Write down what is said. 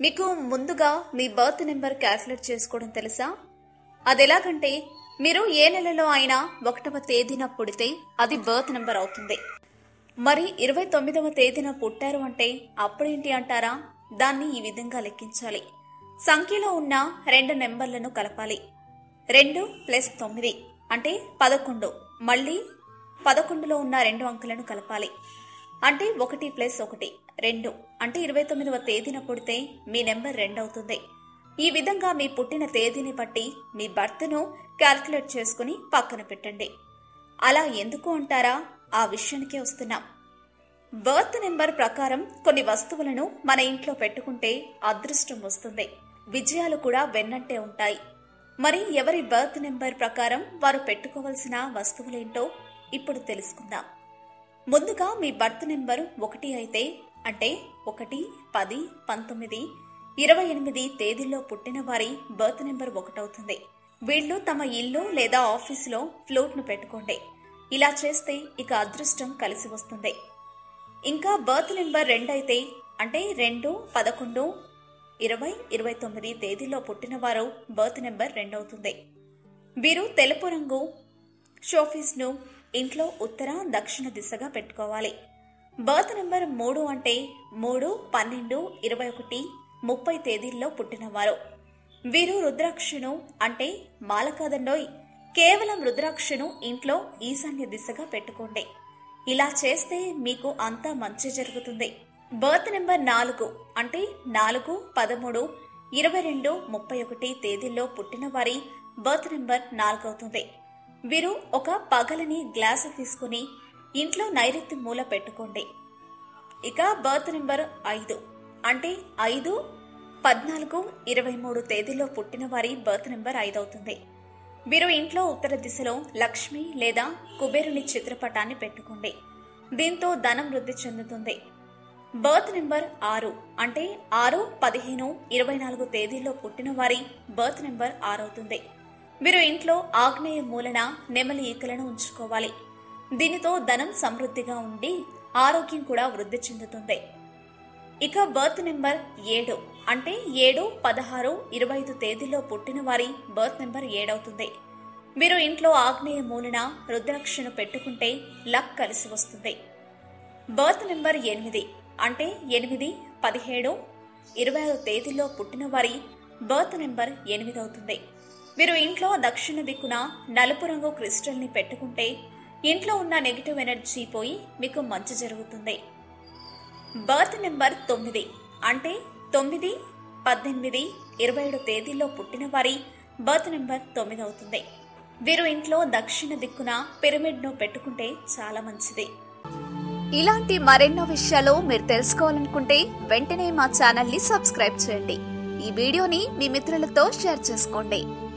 మీకు ముందుగా మీ birth number calculate చేసుకోవడం తెలుసా? అది ఎలాగంటే మీరు ఏ నెలలో అయినా ఒకటవ తేదీన పుడితే అది బర్త్ నెంబర్ అవుతుంది. మరి ఇరవై తొమ్మిదవ తేదీన పుట్టారు అంటే అప్పుడేంటి అంటారా? దాన్ని ఈ విధంగా లెక్కించాలి. సంఖ్యలో ఉన్న రెండు నెంబర్లను కలపాలి. రెండు ప్లస్ తొమ్మిది అంటే పదకొండు. మళ్ళీ పదకొండులో ఉన్న రెండు అంకెలను కలపాలి. అంటే ఒకటి ప్లస్ ఒకటి. రెండు అంటే ఇరవై తొమ్మిదవ తేదీన పుడితే మీ నెంబర్ రెండు అవుతుంది ఈ విధంగా మీ పుట్టిన తేదీని బట్టి మీ బర్త్ను క్యాల్కులేట్ చేసుకుని పక్కన పెట్టండి. అలా ఎందుకు అంటారా? ఆ విషయానికే వస్తున్నాం. బర్త్ నెంబర్ ప్రకారం కొన్ని వస్తువులను మన ఇంట్లో పెట్టుకుంటే అదృష్టం వస్తుంది. విజయాలు కూడా వెన్నంటే ఉంటాయి. మరి ఎవరి బర్త్ నెంబర్ ప్రకారం వారు పెట్టుకోవలసిన వస్తువులేంటో ఇప్పుడు తెలుసుకుందాం. ముందుగా మీ బర్త్ నెంబర్ ఒకటి అయితే అంటే ఒకటి పది పంతొమ్మిది ఇరవై ఎనిమిది తేదీల్లో పుట్టిన వారి బర్త్ నెంబర్ ఒకటవుతుంది. వీళ్ళు తమ ఇల్లు లేదా ఆఫీసులో ఫ్లోట్ను పెట్టుకోండి. ఇలా చేస్తే ఇక అదృష్టం కలిసి వస్తుంది. ఇంకా బర్త్ నెంబర్ రెండైతే అంటే రెండు పదకొండు ఇరవై ఇరవై తొమ్మిది తేదీలో పుట్టినవారు బర్త్ నెంబర్ రెండవుతుంది. వీరు తెలుపు రంగు షోఫీస్ను ఇంట్లో ఉత్తర దక్షిణ దిశగా పెట్టుకోవాలి. బర్త్ నెంబర్ మూడు అంటే మూడు పన్నెండు ఇరవై ఒకటి ముప్పై తేదీల్లో పుట్టినవారు. వీరు రుద్రాక్షను అంటే మాల కాదండోయ్ కేవలం రుద్రాక్షను ఇంట్లో ఈశాన్య దిశగా పెట్టుకోండి. ఇలా చేస్తే మీకు అంతా మంచి జరుగుతుంది. బర్త్ నెంబర్ నాలుగు అంటే నాలుగు పదమూడు ఇరవై రెండు ముప్పై ఒకటి తేదీల్లో పుట్టిన వారి బర్త్ నెంబర్ నాలుగు అవుతుంది వీరు ఒక పగలని గ్లాసు తీసుకుని ఇంట్లో నైరుతి మూల పెట్టుకోండి. ఇక బర్త్ నెంబర్ ఐదు. అంటే ఐదు పద్నాలుగు ఇరవై మూడు తేదీలో పుట్టిన వారి బర్త్ నెంబర్ ఐదు అవుతుంది మీరు ఇంట్లో ఉత్తర దిశలో లక్ష్మి లేదా కుబేరుని చిత్రపటాన్ని పెట్టుకోండి. దీంతో ధనం వృద్ధి చెందుతుంది. బర్త్ నెంబర్ ఆరు. అంటే ఆరు పదిహేను ఇరవై నాలుగు తేదీల్లో పుట్టిన వారి బర్త్ నెంబర్ ఆరు అవుతుంది మీరు ఇంట్లో ఆగ్నేయ మూలన నెమలి ఈకలను ఉంచుకోవాలి. దీనితో ధనం సమృద్ధిగా ఉండి ఆరోగ్యం కూడా వృద్ధి చెందుతుంది. ఇక బర్త్ నెంబర్ ఏడు. అంటే ఏడు పదహారు ఇరవై ఐదు తేదీలో పుట్టిన వారి బర్త్ నెంబర్ ఏడవుతుంది. మీరు ఇంట్లో ఆగ్నేయ మూలన రుద్రాక్షను పెట్టుకుంటే లక్ కలిసి వస్తుంది. బర్త్ నెంబర్ ఎనిమిది. అంటే ఎనిమిది పదిహేడు ఇరవై ఐదు తేదీలో పుట్టిన వారి బర్త్ నెంబర్ ఎనిమిది అవుతుంది మీరు ఇంట్లో దక్షిణ దిక్కున నలుపు రంగు క్రిస్టల్ని పెట్టుకుంటే ఇంట్లో ఉన్న నెగిటివ్ ఎనర్జీ పోయి మీకు మంచి జరుగుతుంది. బర్త్ నెంబర్ తొమ్మిది. అంటే తొమ్మిది పద్దెనిమిది ఇరవై ఏడు తేదీల్లో పుట్టిన వారి బర్త్ నెంబర్ తొమ్మిది అవుతుంది. వీరు ఇంట్లో దక్షిణ దిక్కున పిరమిడ్ను పెట్టుకుంటే చాలా మంచిది. ఇలాంటి మరెన్నో విషయాలు మీరు తెలుసుకోవాలనుకుంటే వెంటనే మా ఛానల్ని సబ్స్క్రైబ్ చేయండి. ఈ వీడియోని మీ మిత్రులతో షేర్ చేసుకోండి.